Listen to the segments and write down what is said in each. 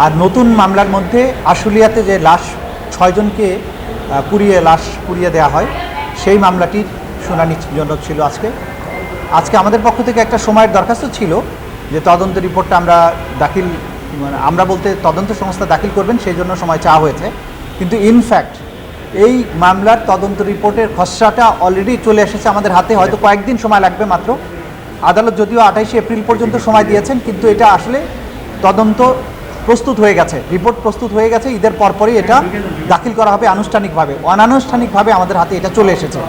আর নতুন মামলার মধ্যে আশুলিয়াতে যে লাশ, ছয়জনকে পুড়িয়ে, লাশ পুড়িয়ে দেওয়া হয়, সেই মামলাটির শুনানি জন্য ছিল আজকে। আজকে আমাদের পক্ষ থেকে একটা সময়ের দরখাস্ত ছিল যে তদন্ত রিপোর্টটা আমরা দাখিল মানে আমরা বলতে তদন্ত সংস্থা দাখিল করবেন, সেই জন্য সময় চাওয়া হয়েছে। কিন্তু ইনফ্যাক্ট এই মামলার তদন্ত রিপোর্টের খসড়াটা অলরেডি চলে এসেছে আমাদের হাতে, হয়তো কয়েকদিন সময় লাগবে মাত্র। আদালত যদিও আঠাইশে এপ্রিল পর্যন্ত সময় দিয়েছেন, কিন্তু এটা আসলে তদন্ত প্রস্তুত হয়ে গেছে। রিপোর্ট প্রস্তুত হয়ে গেছে। ঈদের পরপরই এটা দাখিল করা হবে আনুষ্ঠানিকভাবে। অনানুষ্ঠানিকভাবে আমাদের হাতে এটা চলে এসেছে।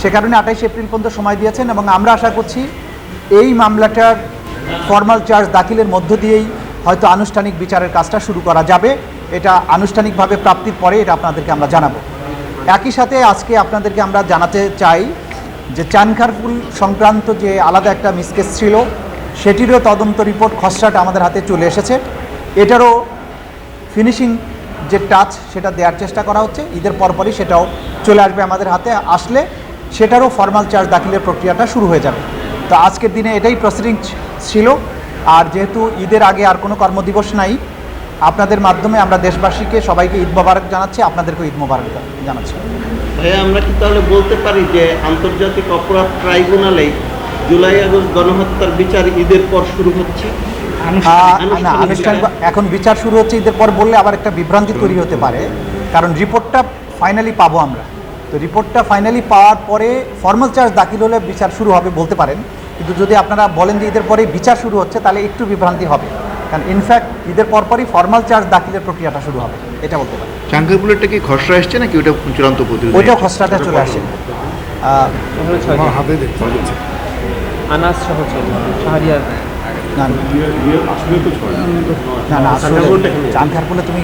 সে কারণে আঠাইশে এপ্রিল পর্যন্ত সময় দিয়েছেন এবং আমরা আশা করছি এই মামলাটার ফর্মাল চার্জ দাখিলের মধ্য দিয়েই হয়তো আনুষ্ঠানিক বিচারের কাজটা শুরু করা যাবে। এটা আনুষ্ঠানিকভাবে প্রাপ্তির পরে এটা আপনাদেরকে আমরা জানাব। একই সাথে আজকে আপনাদেরকে আমরা জানাতে চাই যে চানখারপুল সংক্রান্ত যে আলাদা একটা মিসকেস ছিল, সেটিরও তদন্ত রিপোর্ট খসড়াটা আমাদের হাতে চলে এসেছে। এটারও ফিনিশিং যে টাচ সেটা দেওয়ার চেষ্টা করা হচ্ছে। ঈদের পরপরই সেটাও চলে আসবে আমাদের হাতে। আসলে সেটারও ফর্মাল চার্জ দাখিলের প্রক্রিয়াটা শুরু হয়ে যাবে। তো আজকের দিনে এটাই প্রসিডিং ছিল। আর যেহেতু ঈদের আগে আর কোনো কর্মদিবস নাই, আপনাদের মাধ্যমে আমরা দেশবাসীকে সবাইকে ঈদ মোবারক জানাচ্ছি, আপনাদেরকেও ঈদ মোবারক জানাচ্ছি। ভাইয়া, আমরা কি তাহলে বলতে পারি যে আন্তর্জাতিক অপরাধ ট্রাইব্যুনালে জুলাই আগস্ট গণহত্যার বিচার ঈদের পর শুরু হচ্ছে? না আনুষ্ঠানিক এখন বিচার শুরু হচ্ছে ঈদের পর বললে আবার একটা বিভ্রান্তি তৈরি হতে পারে। কারণ রিপোর্টটা ফাইনালি পাবো আমরা। তো রিপোর্টটা ফাইনালি পাওয়ার পরে ফর্মাল চার্জ দাখিল হলে বিচার শুরু হবে বলতে পারেন। কিন্তু যদি আপনারা বলেন যে ঈদের পরে বিচার শুরু হচ্ছে তাহলে একটু বিভ্রান্তি হবে। কারণ ইনফ্যাক্ট ঈদের পরপরই ফর্মাল চার্জ দাখিলের প্রক্রিয়াটা শুরু হবে। এটা বলতে পারেন। চাঙ্কার বুলেটটা কি খসড়া এসছে নাকি ওটা চূড়ান্ত প্রতিবেদন ওইটাও খসড়াটা চলে আসে। আনাস সহ শাহরিয়ার। না না না, না আসলে চানখারপুলে তুমি